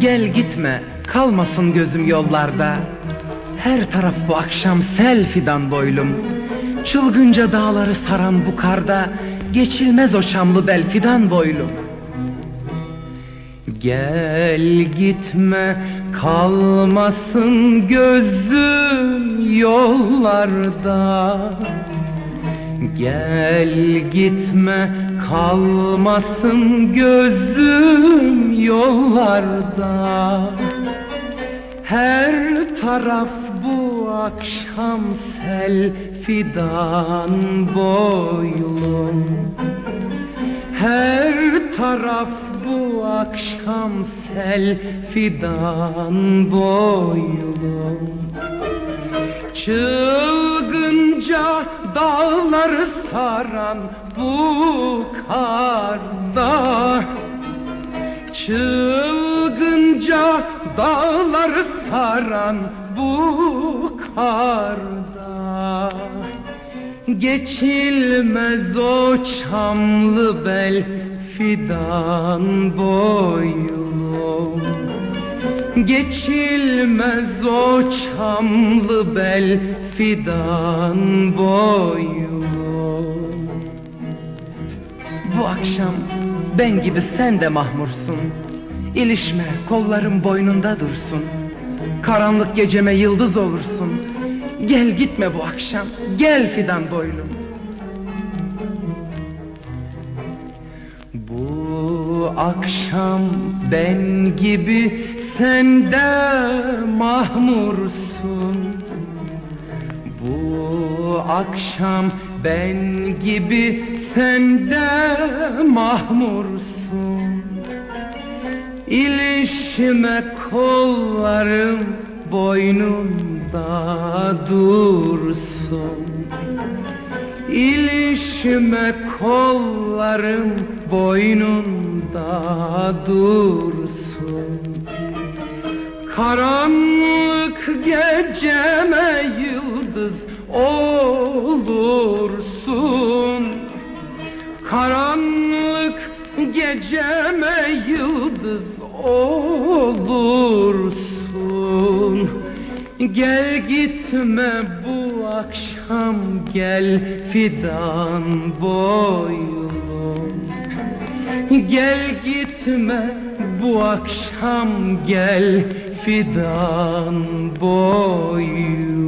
Gel gitme, kalmasın gözüm yollarda. Her taraf bu akşam sel fidan boylum. Çılgınca dağları saran bu karda, geçilmez o çamlı bel fidan boylum. Gel gitme, kalmasın gözüm yollarda. Gel gitme kalmasın gözüm yollarda. Her taraf bu akşam sel fidan boylum Her taraf bu akşam sel fidan boylum Çılgınca dağları saran bu karda. Çılgınca dağları saran bu karda. Geçilmez o çamlı bel fidan boylum Geçilmez o çamlı bel fidan boyum Bu akşam ben gibi sen de mahmursun. İlişme kollarım boynunda dursun. Karanlık geceme yıldız olursun. Gel gitme bu akşam gel fidan boylum Bu akşam ben gibi sen de mahmursun. Bu akşam ben gibi sen de mahmursun. İlişme kollarım boynunda dursun. İlişme kollarım boynunda dursun Karanlık geceme yıldız olursun. Karanlık geceme yıldız olursun. Gel gitme bu akşam gel fidan boylum Gel gitme bu akşam gel fidan boylum